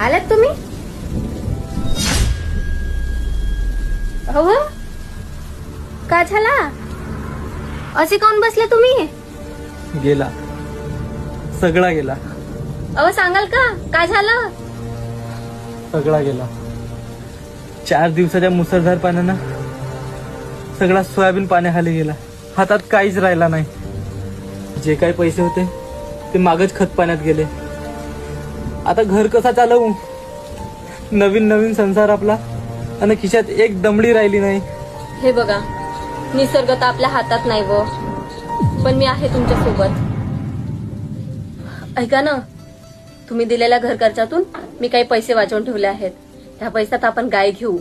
आलात तुम्ही? हो का झाला? असे काऊन बसले तुम्ही? गेला. सगळा गेला. अहो सांगाल का? काय झालं? सगळा गेला. चार दिवसाच्या मुसळधार पाण्यानं सगळा सोयाबीन पाण्याखाली गेला. हातात काहीच राहिला नाही. जे काही पैसे होते ते मागच खत पाण्यात गेले. आता घर कसा चालवू? नवीन नवीन संसार आपला. आणि खिशात एक दमडी राहिली नाही. हे बघा निसर्ग तर आपल्या हातात नाही व. पण मी आहे तुमच्यासोबत ऐका ना तुम्ही दिलेल्या घर खर्चातून मी काही पैसे वाचवून ठेवले आहेत. ह्या पैशात आपण गाय घेऊ.